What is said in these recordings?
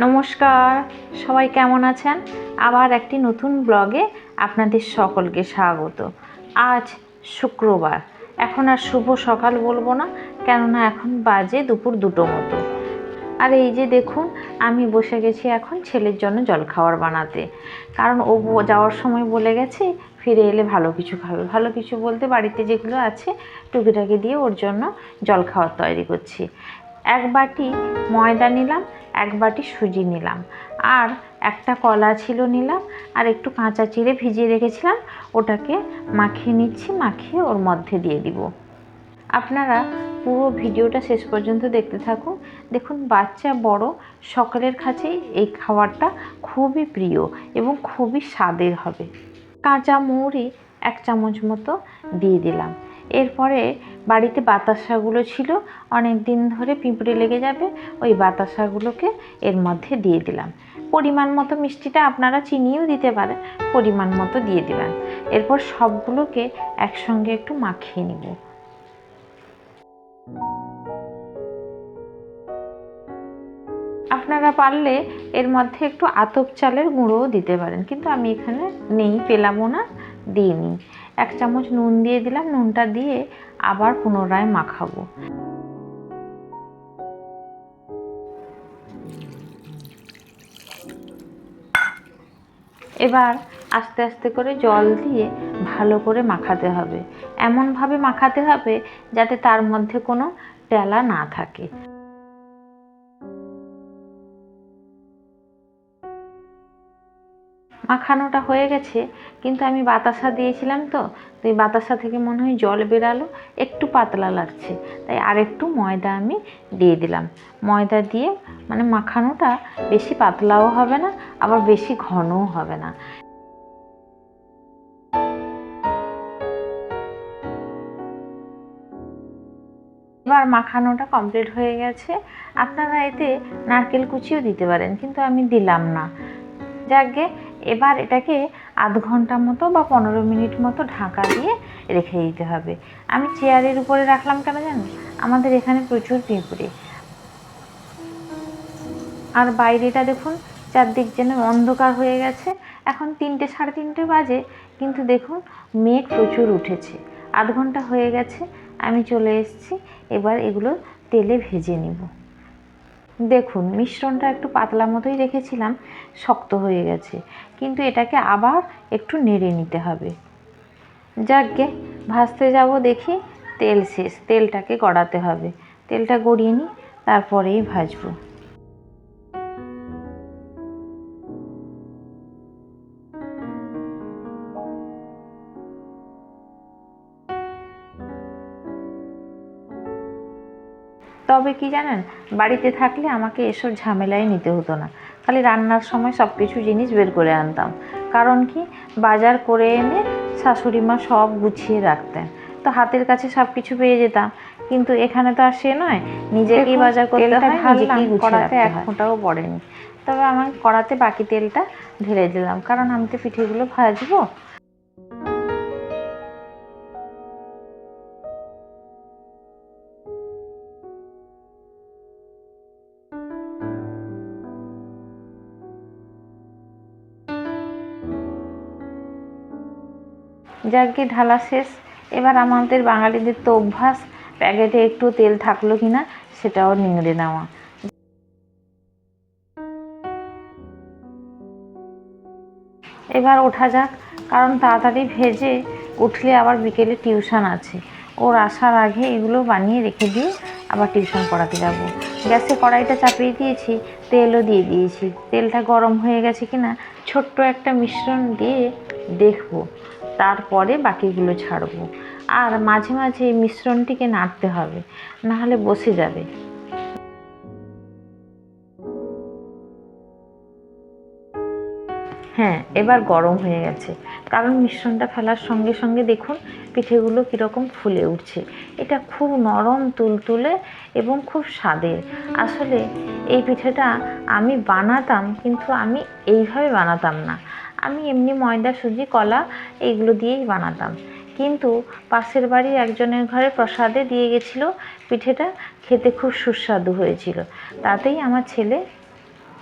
নমস্কার, সবাই কেমন আছেন? আবার একটি নতুন ব্লগে আপনাদের সকলকে স্বাগত। আজ শুক্রবার। এখন আর শুভ সকাল বলব না, কেননা এখন বাজে দুপুর দুটো মতো। আর এই যে দেখুন, আমি বসে গেছি এখন ছেলের জন্য জলখাবার বানাতে। কারণ ও যাওয়ার সময় বলে গেছে, ফিরে এলে ভালো কিছু খাবে। ভালো কিছু বলতে বাড়িতে যেগুলো আছে, টুকিটাকি দিয়ে ওর জন্য জলখাবার তৈরি করছি। এক বাটি ময়দা নিলাম, এক বাটি সুজি নিলাম। আর একটা কলা ছিল নিলাম, আর একটু কাঁচা চিড়ে ভিজিয়ে রেখেছিলাম, ওটাকে মাখিয়ে নিচ্ছি, মাখিয়ে ওর মধ্যে দিয়ে দিব। আপনারা পুরো ভিডিওটা শেষ পর্যন্ত দেখতে থাকুন। দেখুন, বাচ্চা বড়, সকলের কাছেই এই খাবারটা খুবই প্রিয় এবং খুবই স্বাদের হবে। কাঁচা মৌরি এক চামচ মতো দিয়ে দিলাম। এরপরে বাড়িতে বাতাসাগুলো ছিল অনেক দিন ধরে পিঁপড়ে লেগে যাবে, ওই বাতাসাগুলোকে এর মধ্যে দিয়ে দিলাম। পরিমাণ মতো মিষ্টিটা আপনারা চিনিও দিতে পারেন, পরিমাণ মতো দিয়ে দিবেন। এরপর সবগুলোকে একসঙ্গে একটু মাখিয়ে নিব। আপনারা পারলে এর মধ্যে একটু আতপ চালের গুঁড়োও দিতে পারেন, কিন্তু আমি এখানে নেই, পেলামও না, দিইনি। এক চামচ নুন দিয়ে দিলাম। নুনটা দিয়ে আবার পুনরায় মাখাবো। এবার আস্তে আস্তে করে জল দিয়ে ভালো করে মাখাতে হবে। এমনভাবে মাখাতে হবে যাতে তার মধ্যে কোনো টেলা না থাকে। মাখানোটা হয়ে গেছে, কিন্তু আমি বাতাসা দিয়েছিলাম তো তো এই বাতাসা থেকে মনে হয় জল বেরালো, একটু পাতলা লাগছে, তাই আরেকটু ময়দা আমি দিয়ে দিলাম। ময়দা দিয়ে মানে মাখানোটা বেশি পাতলাও হবে না, আবার বেশি ঘনও হবে না। এবার মাখানোটা কমপ্লিট হয়ে গেছে, আপনারা এতে নারকেল কুচিও দিতে পারেন, কিন্তু আমি দিলাম না। যাকে এবার এটাকে আধ ঘণ্টা মতো বা পনেরো মিনিট মতো ঢাকা দিয়ে রেখে দিতে হবে। আমি চেয়ারের উপরে রাখলাম কেন জানো? আমাদের এখানে প্রচুর পিঁপড়ে। আর বাইরেটা দেখুন, চারদিক যেন অন্ধকার হয়ে গেছে। এখন তিনটে সাড়ে তিনটে বাজে, কিন্তু দেখুন, মেঘ প্রচুর উঠেছে। আধ ঘণ্টা হয়ে গেছে, আমি চলে এসেছি। এবার এগুলো তেলে ভেজে নিব। দেখুন, মিশ্রণটা একটু পাতলা মতোই রেখেছিলাম, শক্ত হয়ে গেছে। কিন্তু এটাকে আবার একটু নেড়ে নিতে হবে। যাকগে, ভাজতে যাব দেখি, তেল শেষ, তেলটাকে গড়াতে হবে। তেলটা গড়িয়ে নিই, তারপরেই ভাজবো। তবে কি জানেন বাড়িতে থাকলে আমাকে এসব ঝামেলায় নিতে হতো না। খালি রান্নার সময় সব কিছু জিনিস বের করে আনতাম। কারণ কি বাজার করে এনে শাশুড়ি মা সব গুছিয়ে রাখতেন। তো হাতের কাছে সব কিছু পেয়ে যেতাম। কিন্তু এখানে তো আর সে নয় নিজেকেই বাজার করতে হয় ঢাললাম, নিজেকেই কড়াতে এক ফোঁটাও পড়েনি। তবে আমার কড়াতে বাকি তেলটা ঢেলে দিলাম। কারণ আমি তো পিঠেগুলো ভাজবো যাকে ঢালা শেষ। এবার আমাদের বাঙালিদের তো অভ্যাস, প্যাকেটে একটু তেল থাকল কি না সেটাও নিংড়ে নেওয়া। এবার ওঠা যাক, কারণ তাড়াতাড়ি ভেজে উঠলে আবার বিকেলে টিউশন আছে। ওর আসার আগে এগুলো বানিয়ে রেখে দিয়ে আবার টিউশন পড়াতে যাব। গ্যাসে কড়াইটা চাপিয়ে দিয়েছি, তেলও দিয়ে দিয়েছি। তেলটা গরম হয়ে গেছে কিনা ছোট্ট একটা মিশ্রণ দিয়ে দেখব। তারপরে বাকিগুলো ছাড়বো। আর মাঝে মাঝে এই মিশ্রণটিকে নাড়তে হবে, নাহলে বসে যাবে। হ্যাঁ এবার গরম হয়ে গেছে। কারণ মিশ্রণটা ফেলার সঙ্গে সঙ্গে দেখুন, পিঠেগুলো কীরকম ফুলে উঠছে। এটা খুব নরম, তুলতুলে এবং খুব স্বাদের। আসলে এই পিঠেটা আমি বানাতাম, কিন্তু আমি এইভাবে বানাতাম না। আমি এমনি ময়দা, সুজি, কলা এইগুলো দিয়েই বানাতাম। কিন্তু পাশের বাড়ির একজনের ঘরে প্রসাদে দিয়ে গেছিল, পিঠেটা খেতে খুব সুস্বাদু হয়েছিল। তাতেই আমার ছেলে,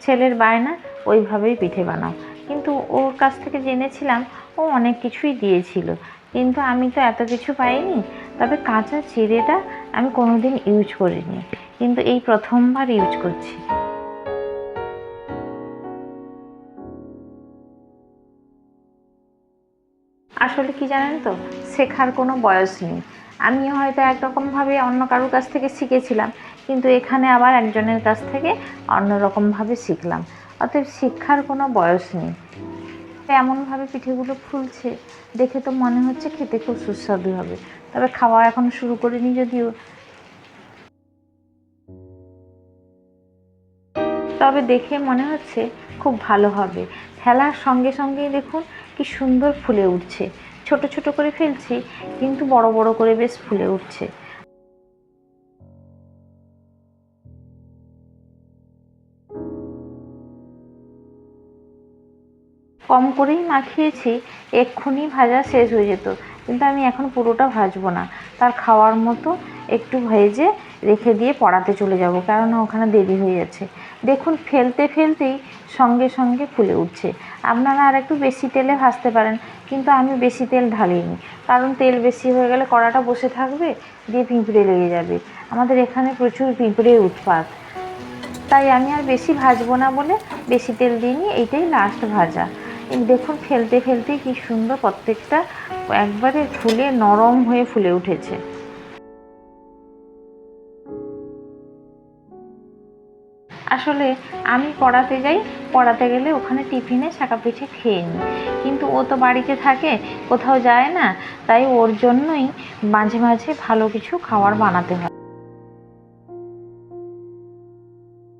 ছেলের বায়না ওইভাবেই পিঠে বানাও। কিন্তু ওর কাছ থেকে জেনেছিলাম ও অনেক কিছুই দিয়েছিল। কিন্তু আমি তো এত কিছু পাইনি, তবে কাঁচা চিড়েটা আমি কোনোদিন ইউজ করিনি। কিন্তু এই প্রথমবার ইউজ করছি। আসলে কি জানেন তো? শেখার কোনো বয়স নেই। আমি হয়তো একরকমভাবে অন্য কারোর কাছ থেকে শিখেছিলাম, কিন্তু এখানে আবার একজনের কাছ থেকে অন্যরকমভাবে শিখলাম। অতএব শিক্ষার কোনো বয়স নেই। এমনভাবে পিঠেগুলো ফুলছে, দেখে তো মনে হচ্ছে খেতে খুব সুস্বাদু হবে। তবে খাওয়া এখন শুরু করিনি যদিও। তবে দেখে মনে হচ্ছে খুব ভালো হবে। ফেলার সঙ্গে সঙ্গেই দেখুন কি সুন্দর ফুলে উঠছে। ছোট ছোট করে ফেলছি, কিন্তু বড় বড় করে বেশ ফুলে উঠছে। কম করেই মাখিয়েছি, এক্ষুনি ভাজা শেষ হয়ে যেত। কিন্তু আমি এখন পুরোটা ভাজবো না। তার খাওয়ার মতো একটু ভেজে রেখে দিয়ে পড়াতে চলে যাব, কেননা ওখানে দেরি হয়ে যাচ্ছে। দেখুন, ফেলতে ফেলতেই সঙ্গে সঙ্গে ফুলে উঠছে। আপনারা আর একটু বেশি তেলে ভাজতে পারেন, কিন্তু আমি বেশি তেল ঢালিনি। কারণ তেল বেশি হয়ে গেলে কড়াটা বসে থাকবে, দিয়ে পিঁপড়ে লেগে যাবে। আমাদের এখানে প্রচুর পিঁপড়ের উৎপাত। তাই আমি আর বেশি ভাজবো না বলে বেশি তেল দিইনি, এইটাই লাস্ট ভাজা। দেখুন, ফেলতে ফেলতে কি সুন্দর প্রত্যেকটা একবারে ফুলে নরম হয়ে ফুলে উঠেছে। আসলে আমি পড়াতে যাই, পড়াতে গেলে ওখানে টিফিনে শাঁকা পিঠে খেয়ে নিই। কিন্তু ও তো বাড়িতে থাকে, কোথাও যায় না, তাই ওর জন্যই মাঝে মাঝে ভালো কিছু খাবার বানাতে হয়।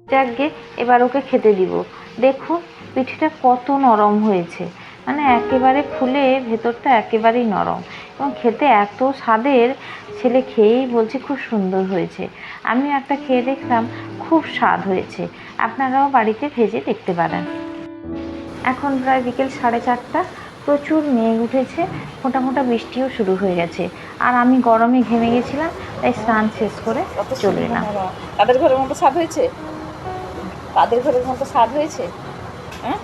যাকগে, এবার ওকে খেতে দিব। দেখুন পিঠেটা কত নরম হয়েছে। মানে একেবারে ফুলে ভেতরটা একেবারেই নরম। এবং খেতে এত স্বাদের, ছেলে খেয়েই বলছে খুব সুন্দর হয়েছে। আমি একটা খেয়ে দেখলাম, খুব স্বাদ হয়েছে। আপনারাও বাড়িতে ভেজে দেখতে পারেন। এখন প্রায় বিকেল সাড়ে চারটা, প্রচুর মেঘ উঠেছে ফোঁটা ফোঁটা বৃষ্টিও শুরু হয়ে গেছে। আর আমি গরমে ঘেমে গেছিলাম, তাই স্নান শেষ করে চলে এলাম। তাদের ঘরের মতো স্বাদ হয়েছে? তাদের ঘরের মতো স্বাদ হয়েছে? হ্যাঁ?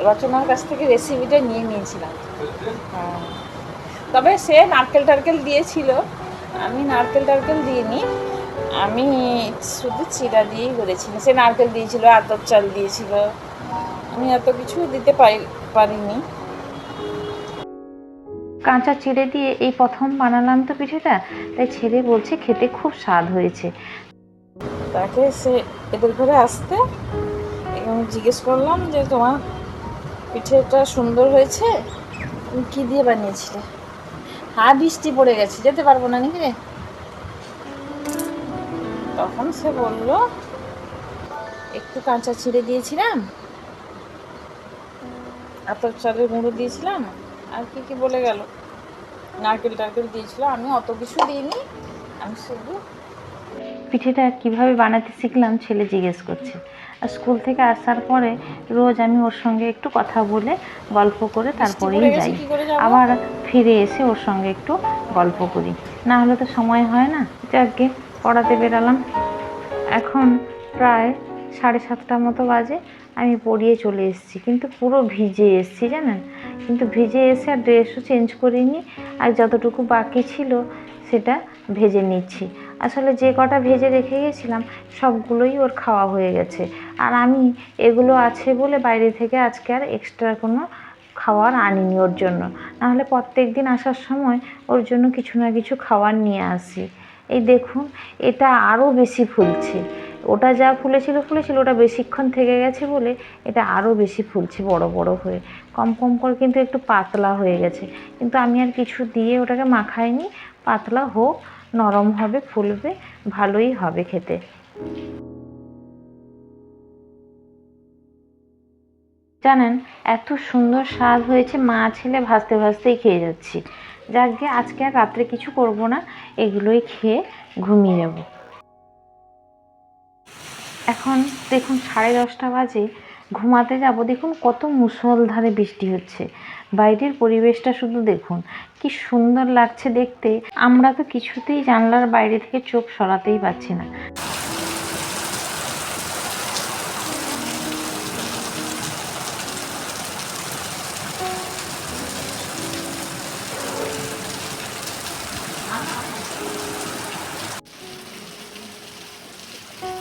রচনার কাছ থেকে রেসিপিটা নিয়ে নিয়েছিলাম। হ্যাঁ। তবে সে নারকেল টারকেল দিয়েছিল। আমি নারকেল টারকেল দিইনি। আমি শুধু চিরা দিয়েই করেছিলাম সে নারকেল দিয়েছিল আতপ চাল দিয়েছিল। আমি এত কিছু দিতে পারি পারিনি। কাঁচা চিড়ে দিয়ে এই প্রথম বানালাম তো পিঠেটা তাই ছেলে বলছে খেতে খুব স্বাদ হয়েছে। তাকে সে এদের ঘরে আসতে জিজ্ঞেস করলাম যে তোমার পিঠেটা সুন্দর হয়েছে? তুমি কী দিয়ে বানিয়েছিলে? হ্যাঁ বৃষ্টি পড়ে গেছে যেতে পারব না নাকি রে? তখন সে বলল একটু কাঁচা ছিঁড়ে দিয়েছিলাম আতর চালের গুঁড়ো দিয়েছিলাম আর কি কি বলে গেল? নারকেল টারকেল দিয়েছিল আমি অত কিছু দিইনি আমি শুধু পিঠেটা কীভাবে বানাতে শিখলাম ছেলে জিজ্ঞেস করছে। আর স্কুল থেকে আসার পরে রোজ আমি ওর সঙ্গে একটু কথা বলে গল্প করে তারপরেই যাই? আবার ফিরে এসে ওর সঙ্গে একটু গল্প করি। না হলে তো সময় হয় না। যাকে পড়াতে বেরালাম। এখন প্রায় সাড়ে সাতটার মতো বাজে। আমি পড়িয়ে চলে এসেছি, কিন্তু পুরো ভিজে এসেছি, জানেন? কিন্তু ভিজে এসে আর ড্রেসও চেঞ্জ করিনি, আর যতটুকু বাকি ছিল সেটা ভেজে নিচ্ছি। আসলে যে কটা ভেজে রেখে গেছিলাম, সবগুলোই ওর খাওয়া হয়ে গেছে। আর আমি, এগুলো আছে বলে বাইরে থেকে আজকে আর এক্সট্রা কোনো খাবার আনিনি ওর জন্য। নাহলে প্রত্যেক দিন আসার সময় ওর জন্য কিছু না কিছু খাবার নিয়ে আসি। এই দেখুন, এটা আরও বেশি ফুলছে। ওটা যা ফুলেছিল ফুলেছিল, ওটা বেশিক্ষণ থেকে গেছে বলে এটা আরও বেশি ফুলছে, বড় বড় হয়ে। কম কম করে কিন্তু একটু পাতলা হয়ে গেছে। কিন্তু আমি আর কিছু দিয়ে ওটাকে মাখাইনি। পাতলা হোক, নরম হবে, ফুলবে, ভালোই হবে খেতে। জানেন, এত সুন্দর স্বাদ হয়েছে, মা ছেলে ভাজতে, ভাজতেই খেয়ে যাচ্ছি। যাকে আজকে আর রাত্রে কিছু করব না, এগুলোই খেয়ে ঘুমিয়ে যাব। এখন দেখুন সাড়ে দশটা বাজে, ঘুমাতে যাব। দেখুন কত মুষলধারে বৃষ্টি হচ্ছে। বাইরের পরিবেশটা শুধু দেখুন, কি সুন্দর লাগছে দেখতে। আমরা তো কিছুতেই জানলার বাইরে থেকে চোখ সরাতেই পাচ্ছি না।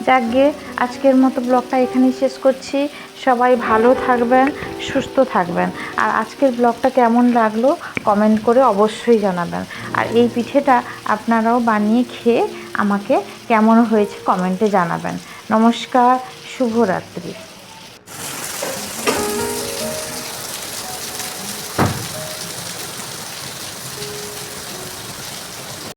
যাক গিয়ে আজকের মতো ব্লগটা এখানেই শেষ করছি। সবাই ভালো থাকবেন, সুস্থ থাকবেন। আর আজকের ব্লগটা কেমন লাগল কমেন্ট করে অবশ্যই জানাবেন। আর এই পিঠেটা আপনারাও বানিয়ে খেয়ে আমাকে কেমন হয়েছে কমেন্টে জানাবেন। নমস্কার, শুভরাত্রি।